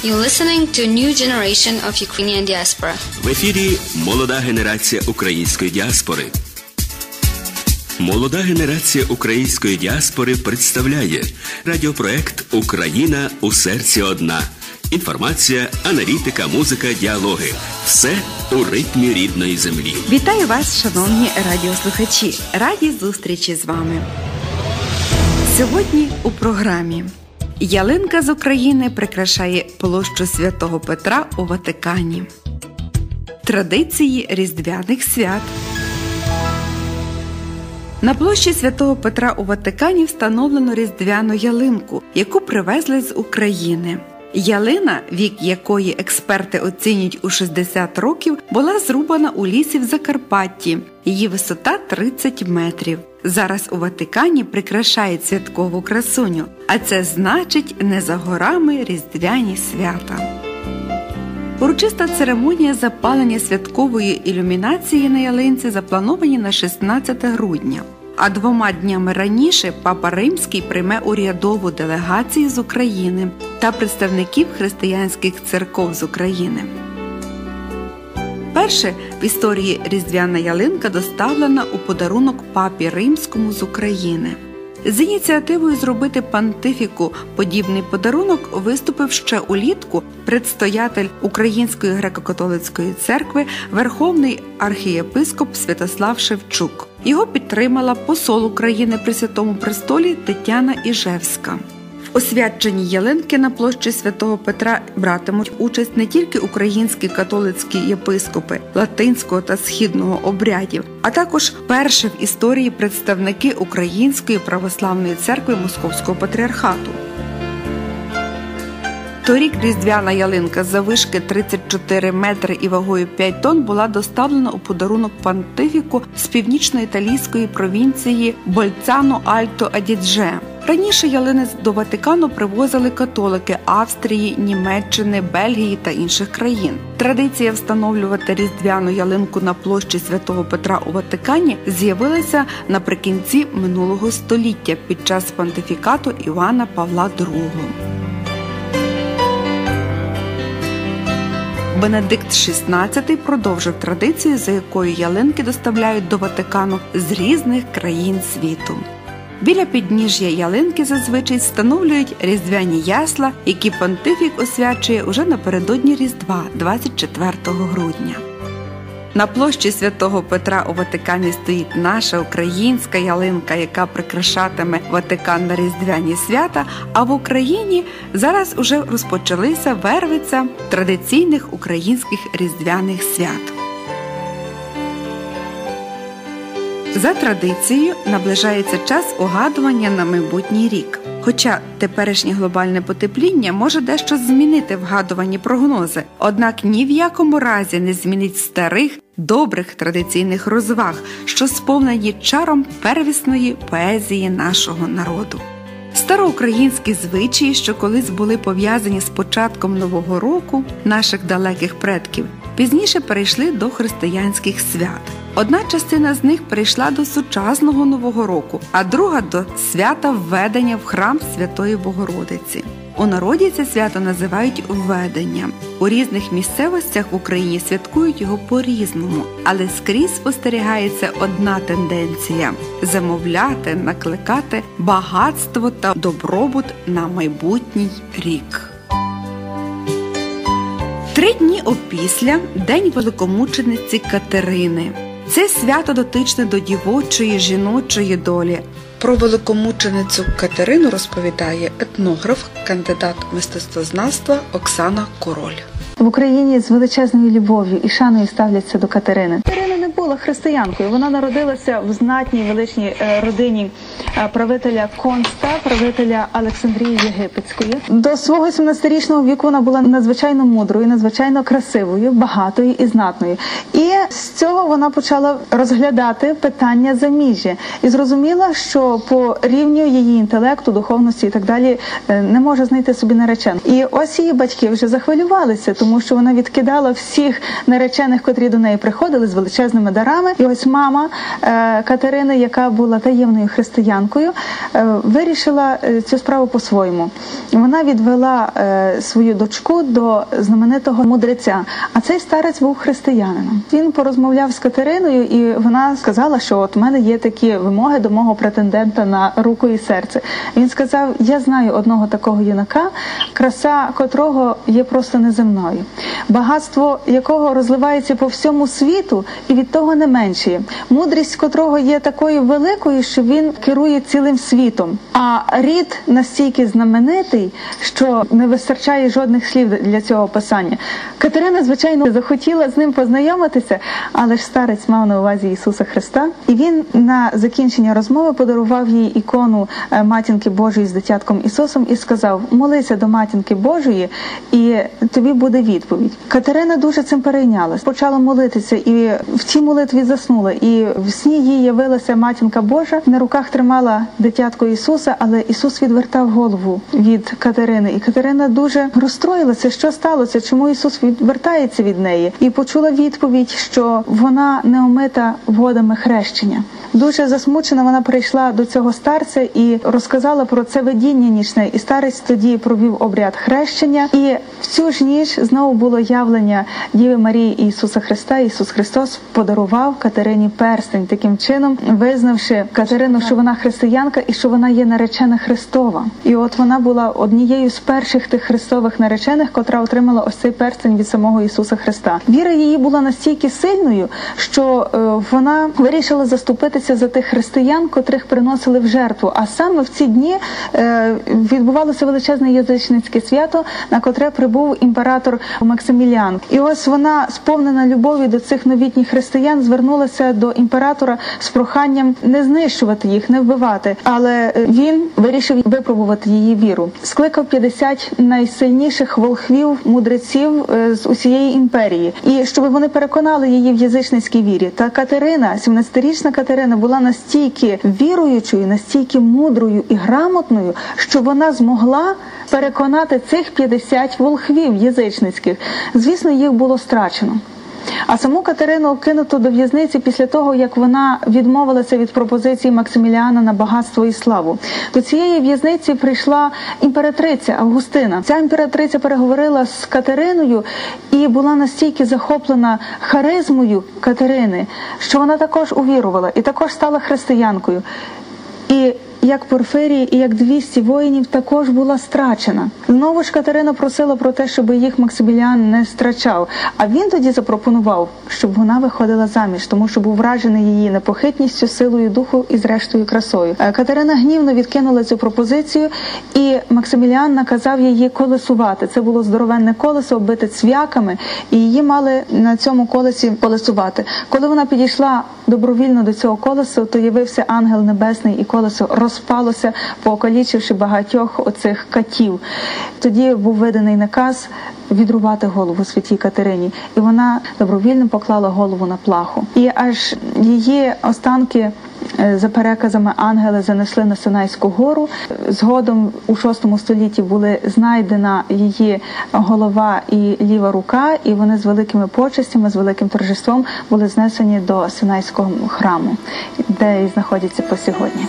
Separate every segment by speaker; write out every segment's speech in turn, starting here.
Speaker 1: You're listening to new generation of Ukrainian diaspora.
Speaker 2: В ефірі молода генерація української діаспори. Молода генерація української діаспори представляє радіопроект Україна у серці одна. Інформація, аналітика, музика, діалоги. Все у ритмі рідної землі.
Speaker 3: Вітаю вас, шановні радіослухачі! Раді зустрічі з вами. Сьогодні у програмі Ялинка з України прикрашає площу святого Петра у Ватикані. Традиції різдвяних свят. На площі святого Петра у Ватикані встановлено різдвяну ялинку, яку привезли з України. Ялина, вік якої експерти оцінюють у 60 років, була зрубана у лісі в Закарпатті. Її висота 30 метрів. Зараз у Ватикані прикрашають святкову красуню, а це значить не за горами різдвяні свята. Урочиста церемонія запалення святкової ілюмінації на ялинці заплановані на 16 грудня. А двома днями раніше папа Римський прийме урядову делегацію з України та представників християнських церков з України. Перше в історії різдвяна ялинка доставлена у подарунок папі римському з України. З ініціативою зробити пантифіку подібний подарунок виступив ще улітку предстоятель Української греко-католицької церкви, верховний архієпископ Святослав Шевчук. Його підтримала посол України при Святому престолі Тетяна Іжевська. У свяченні ялинки на площі святого Петра братимуть участь не тільки українські католицькі єпископи латинського та східного обрядів, а також перші в історії представники Української православної церкви Московського патріархату. Торік різдвяна ялинка завишки 34 метри і вагою 5 тонн була доставлена у подарунок пантифіку з північно-італійської провінції Больцано Альто Адідже. Раніше ялини до Ватикану привозили католики Австрії, Німеччини, Бельгії та інших країн. Традиція встановлювати різдвяну ялинку на площі святого Петра у Ватикані з'явилася наприкінці минулого століття під час понтифікату Івана Павла II. Бенедикт XVI продовжив традицію, за якою ялинки доставляють до Ватикану з різних країн світу. Біля підніжжя ялинки зазвичай встановлюють різдвяні ясла, які понтифік освячує уже напередодні Різдва, 24 грудня. На площі святого Петра у Ватикані стоїть наша українська ялинка, яка прикрашатиме Ватикан на різдвяні свята. А в Україні зараз уже розпочалися вервиця традиційних українських різдвяних свят. За традицією наближається час угадування на майбутній рік. Хоча теперішнє глобальне потепління може дещо змінити вгадувані прогнози, однак ні в якому разі не змінить старих добрих традиційних розваг, що сповнені чаром первісної поезії нашого народу. Староукраїнські звичаї, що колись були пов'язані з початком нового року наших далеких предків, пізніше перейшли до християнських свят. Одна частина з них перейшла до сучасного нового року, а друга до свята введення в храм Святої Богородиці. У народі це свято називають введення. У різних місцевостях в Україні святкують його по-різному, але скрізь спостерігається одна тенденція замовляти, накликати багатство та добробут на майбутній рік. Три дні опісля День великомучениці Катерини. Це свято дотичне до дівочої жіночої долі. Про великомученицю Катерину розповідає етнограф, кандидат мистецтвознавства Оксана Король.
Speaker 4: В Україні з величезною любов'ю і шаною ставляться до Катерини. Катерина була християнкою. Вона народилася в знатній величній е, родині е, правителя Конста, правителя Олександрії Єгипетської. До свого 17-річного віку вона була надзвичайно мудрою, надзвичайно красивою, багатою і знатною. І з цього вона почала розглядати питання заміжжя і зрозуміла, що по рівню її інтелекту, духовності і так далі е, не може знайти собі наречену. І ось її батьки вже захвилювалися, тому що вона відкидала всіх наречених, котрі до неї приходили з величезними духовними дарами. І ось мама е, Катерини, яка була таємною християнкою, е, вирішила е, цю справу по-своєму. Вона відвела свою дочку до знаменитого мудреця. А цей старець був християнином. Він порозмовляв з Катериною, і вона сказала, що от у мене є такі вимоги до мого претендента на руку і серце. Він сказав: Я знаю одного такого юнака, краса котрого є просто неземною, багатство якого розливається по всьому світу, і від того не меншає. Мудрість котрого є такою великою, що він керує цілим світом. А рід настільки знаменитий, що не вистачає жодних слів для цього описання. Катерина, звичайно, захотіла з ним познайомитися, але ж старець мав на увазі Ісуса Христа, і він на закінчення розмови подарував їй ікону е, матінки Божої з дитятком Ісусом і сказав: Молися до матінки Божої, і тобі буде відповідь. Катерина дуже цим перейнялась, почала молитися, і в цій молитві заснула. І в сні їй явилася матінка Божа, на руках тримала дитятко Ісуса, але Ісус відвертав голову від Катерини. І Катерина дуже розстроїлася, що сталося, чому Ісус відвертається від неї, і почула відповідь, що вона не омита водами хрещення. Дуже засмучена, вона прийшла до цього старця і розказала про це видіння нічне. І старець тоді провів обряд хрещення. І в цю ж ніч знову було явлення Діви Марії Ісуса Христа. Ісус Христос подарував Катерині перстень, таким чином визнавши Катерину, що вона християнка і що вона є наречена Христова. І от вона була однією з перших тих христових наречених, котра отримала ось цей перстень від самого Ісуса Христа. Віра її була настільки сильною, що е, вона вирішила заступитися за тих християн, котрих приносили в жертву. А саме в ці дні е, відбувалося величезне язичницьке свято, на котре прибув імператор Максиміліан. І ось вона, сповнена любові до цих новітніх християн, звернулася до імператора з проханням не знищувати їх, не вбивати. Але е, він вирішив випробувати її віру. Скликав 50 найсильніших волхвів, мудреців е, з усієї імперії, і щоб вони переконали її в язичницькій вірі. Та Катерина, 17-річна Катерина, була настільки віруючою, настільки мудрою і грамотною, що вона змогла переконати цих 50 волхвів язичницьких. Звісно, їх було страчено. А саму Катерину кинуто до в'язниці після того, як вона відмовилася від пропозиції Максиміліана на багатство і славу. До цієї в'язниці прийшла імператриця Августина. Ця імператриця переговорила з Катериною і була настільки захоплена харизмою Катерини, що вона також увірувала і також стала християнкою. І як Порфирії і як 200 воїнів також була страчена. Знову ж Катерина просила про те, щоб їх Максиміліан не страчав. А він тоді запропонував, щоб вона виходила заміж, тому що був вражений її непохитністю, силою духу і зрештою красою. Е, Катерина гнівно відкинула цю пропозицію, і Максиміліан наказав її колесувати. Це було здоровенне колесо, оббите цвяками, і її мали на цьому колесі колесувати. Коли вона підійшла добровільно до цього колеса, то явився ангел небесний, і колесо розпалося, покалічивши багатьох оцих катів. Тоді був виданий наказ відрубати голову святій Катерині, і вона добровільно поклала голову на плаху. І аж її останки. е, За переказами ангели занесли на Синайську гору. Згодом у VI столітті були знайдена її голова і ліва рука, і вони з великими почестями, з великим торжеством були знесені до Синайського храму, де і знаходяться по сьогодні.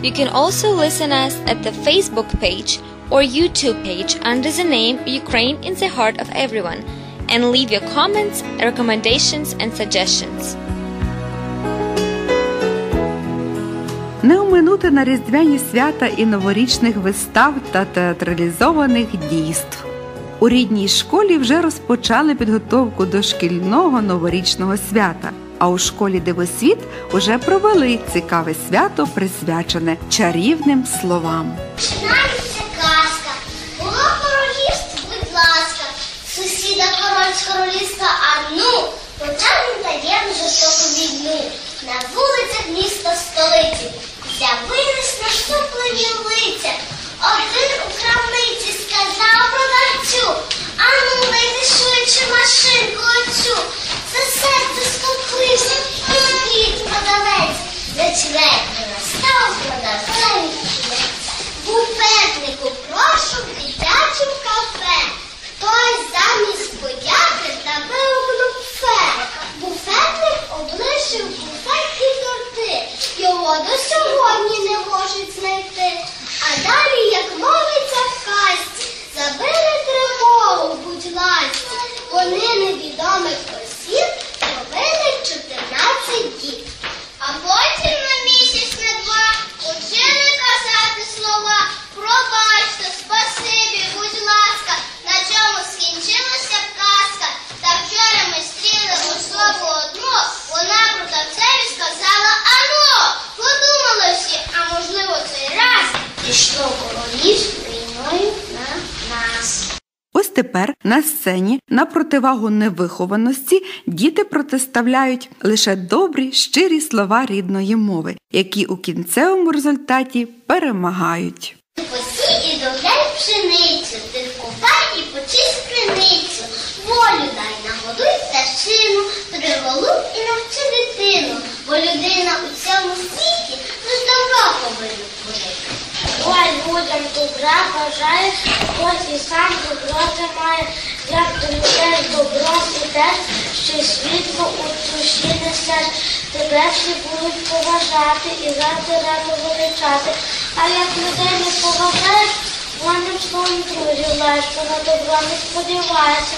Speaker 1: You can also listen us at the Facebook page or YouTube page under the name Ukraine in the Heart of Everyone and leave your comments, recommendations, and suggestions.
Speaker 3: Не оминути на різдвяні свята і новорічних вистав та театралізованих дійств. У рідній школі вже розпочали підготовку до шкільного новорічного свята. А у школі Дивосвіт уже провели цікаве свято, присвячене чарівним словам.
Speaker 5: Починається казка. Було королівство, будь ласка, сусіда король з королівства, а ну,
Speaker 3: тепер на сцені на противагу невихованості діти протиставляють лише добрі, щирі слова рідної мови, які у кінцевому результаті перемагають.
Speaker 5: Добро
Speaker 6: що світло у душі несеш, тебе всі будуть поважати і завжди радо величати. А як людей не поважаєш, воним своїм друзів лаєш, що на добро не сподіваєшся,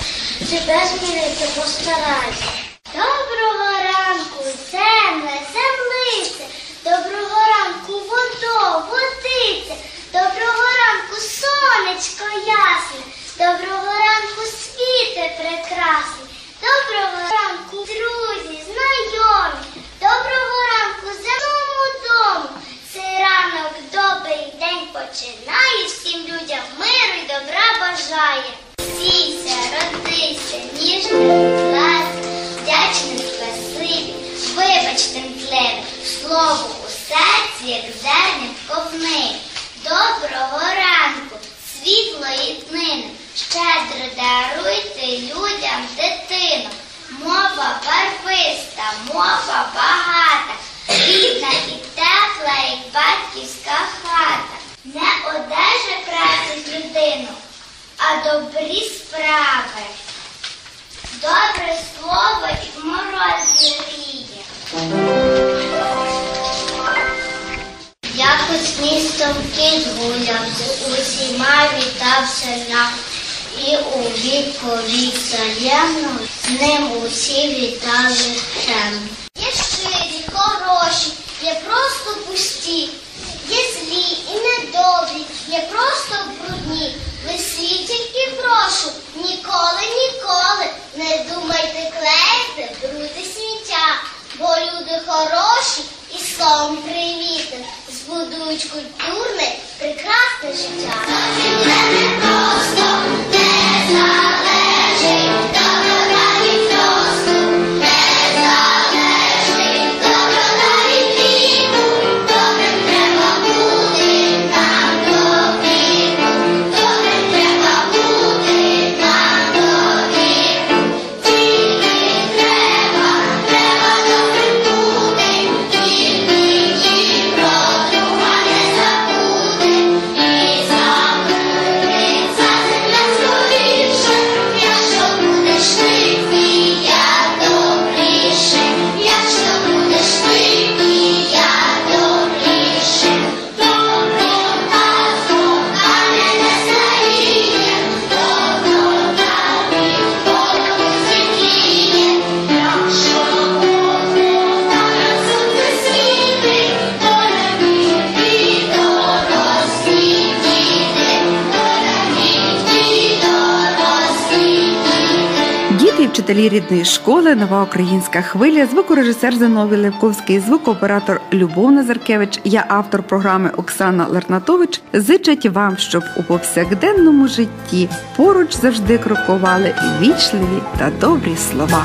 Speaker 6: тебе змінити постарайся.
Speaker 5: Доброго ранку, земле, землице, доброго ранку, водо, водице, доброго ранку, сонечко ясне, доброго ранку, світе прекрасний, доброго ранку, друзі, знайомі, доброго ранку, земному дому. Добрі справи. Добре слово і в морозі гріє. Якось містом кіт гуляв, з усіма вітався ля. І у вікові взаємно з ним усі вітали чемно. Є щирі, хороші, є просто пусті, є злі і недобрі, є просто брудні. Прошу, ніколи, ніколи не думайте клеїти, брути сміття, бо люди хороші і словом привітним збудують культурне, прекрасне життя. Просто
Speaker 3: вчителі рідної школи, нова українська хвиля, звукорежисер Зиновій Левковський, звукооператор Любов Назаркевич, я автор програми Оксана Лернатович. Зичать вам, щоб у повсякденному житті поруч завжди крокували вічливі та добрі слова.